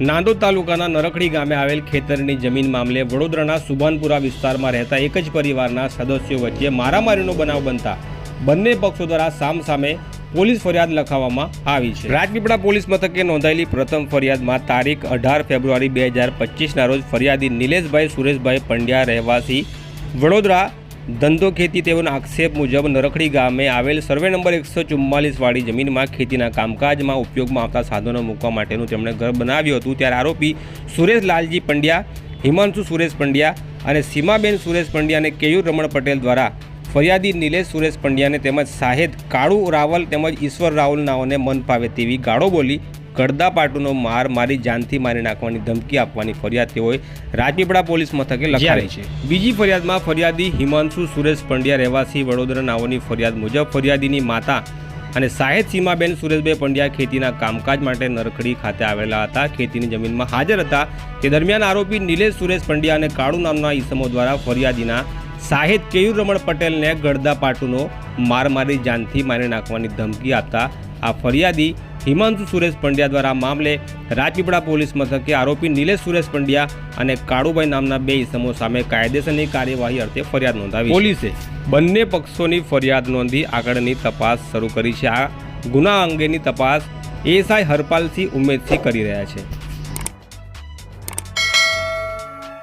નાંદોદ તાલુકાના નરખડી ગામે આવેલ ખેતરની જમીન મામલે વડોદરાના સુભાનપુરા વિસ્તારમાં રહેતા એક જ પરિવારના સદસ્યો વચ્ચે મારામારીનો બનાવ બનતા બંને પક્ષો દ્વારા સામસામે પોલીસ ફરિયાદ લખાવવામાં આવી છે. રાજપીપળા પોલીસ મથકે નોંધાયેલી પ્રથમ ફરિયાદમાં તારીખ અઢાર ફેબ્રુઆરી બે હજાર પચીસના રોજ ફરિયાદી નિલેશભાઈ સુરેશભાઈ પંડ્યા રહેવાસી વડોદરા ધંધો ખેતી તેઓના આક્ષેપ મુજબ નરખડી ગામે આવેલ સર્વે નંબર એકસો ચુમ્માલીસવાળી જમીનમાં ખેતીના કામકાજમાં ઉપયોગમાં આવતા સાધનો મૂકવા માટેનું તેમણે ઘર બનાવ્યું હતું. ત્યારે આરોપી સુરેશ લાલજી પંડ્યા, હિમાંશુ સુરેશ પંડ્યા અને સીમાબેન સુરેશ પંડ્યા અને કેયુર રમણ પટેલ દ્વારા ફરિયાદી નિલેશ સુરેશ પંડ્યાને તેમજ સાહેદ કાળુ રાવલ તેમજ ઈશ્વર રાવલ નાઓને મન પાવે તેવી ગાળો બોલી ગડદા પાટુનો માર મારી જાનથી મારી નાખવાની ધમકી આપવાની ફરિયાદ તેઓએ રાજપીપળા પોલીસ મથકે લખાવી છે. બીજી ફરિયાદમાં ફરિયાદી હિમાંશુ સુરેશ પંડ્યા રહેવાસી વડોદરા નાઓની ફરિયાદ મુજબ ફરિયાદીની માતા અને સાહેદ સીમાબેન સુરેશભાઈ પંડ્યા ખેતીના કામકાજ માટે નરખડી ખાતે આવેલા હતા. ખેતીની જમીનમાં હાજર હતા. તે દરમિયાન આરોપી નિલેશ સુરેશ પંડ્યા અને કાળુ નામના ઈસમો દ્વારા ફરિયાદીના સાહેદ કેયુર રમણ પટેલને ગળદા પાટુનો માર મારી જાનથી મારી નાખવાની ધમકી આપતા આ ફરિયાદી હિમાંશુ સુરેશ પંડ્યા દ્વારા મામલે રાજપીપળા પોલીસ મથકે આરોપી નિલેશ સુરેશ પંડ્યા અને કાળુભાઈ નામના બે ઇસમો સામે કાયદેસરની કાર્યવાહી અર્થે ફરિયાદ નોંધાવી પોલીસે બંને પક્ષોની ફરિયાદ નોંધી આગળની તપાસ શરૂ કરી છે. આ ગુના અંગેની તપાસ એસઆઈ હરપાલસિંહ ઉમેદસિંહ કરી રહ્યા છે.